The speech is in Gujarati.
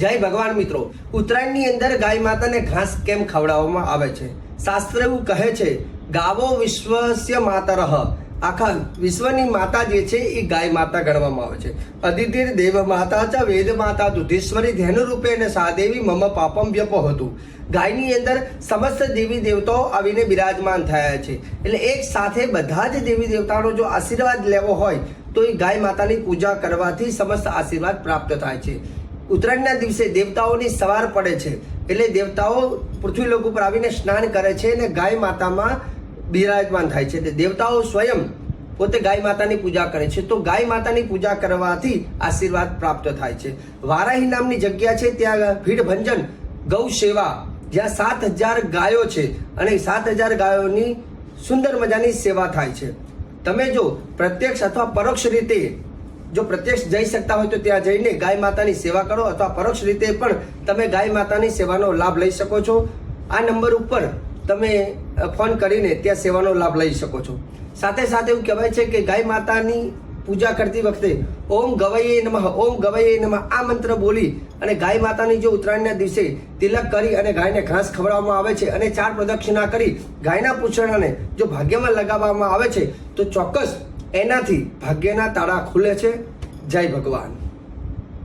જય ભગવાન મિત્રો. ઉત્તરાયણની અંદર ગાય માતાને ઘાસ કેમ ખવડાવવામાં આવે છે? શાસ્ત્ર એવું કહે છે, ગાવો વિશ્વસ્ય માતરઃ. આખા વિશ્વની માતા જે છે, એ ગાય માતા ગણવામાં આવે છે. અદિતિર દેવ માતા ચ વેદ માતા દુધેશ્વરી ધેનુ રૂપે અને સાદેવી મમ પાપમ વ્યપો હતું ગાયની અંદર સમસ્ત દેવી દેવતાઓ આવીને બિરાજમાન થયા છે. એટલે એક સાથે બધા જ દેવી દેવતાનો જો આશીર્વાદ લેવો હોય, તો એ ગાય માતાની પૂજા કરવાથી સમસ્ત આશીર્વાદ પ્રાપ્ત થાય છે. ઉત્તરાયણના દિવસે દેવતાઓની સવાર પડે છે. એટલે દેવતાઓ પૃથ્વી લોક ઉપર આવીને સ્નાન કરે છે અને ગાય માતામાં બિરાજમાન થાય છે. દેવતાઓ સ્વયં પોતે ગાય માતાની પૂજા કરે છે. તો ગાય માતાની પૂજા કરવાથી આશીર્વાદ પ્રાપ્ત થાય છે. વારાહી નામની જગ્યા છે, ત્યાં ભીડભંજન, ગૌ સેવા, જ્યાં સાત હજાર ગાયો છે અને સાત હજાર ગાયોની સુંદર મજાની સેવા થાય છે. તમે જો પ્રત્યક્ષ અથવા પરોક્ષ રીતે જો પ્રત્યક્ષ જઈ શકતા હોય તો ત્યાં જઈને ગાય માતાની સેવા કરો અથવા પરોક્ષ રીતે પણ તમે ગાય માતાની સેવાનો લાભ લઈ શકો છો. આ નંબર ઉપર તમે ફોન કરીને ત્યાં સેવાનો લાભ લઈ શકો છો. સાથે સાથે એવું કહેવાય છે કે ગાય માતાની પૂજા કરતી વખતે ઓમ ગવયે નમઃ, ઓમ ગવયે નમઃ, આ મંત્ર બોલી અને ગાય માતાની જો ઉત્તરાયણના દિવસે તિલક કરી અને ગાયને ઘાસ ખવડાવવામાં આવે છે અને ચાર પ્રદક્ષિણા કરી ગાયના પૂછણાને જો ભાગ્યમાં લગાવવામાં આવે છે તો ચોક્કસ એનાથી ભાગ્યના તાળા ખુલે છે. જય ભગવાન.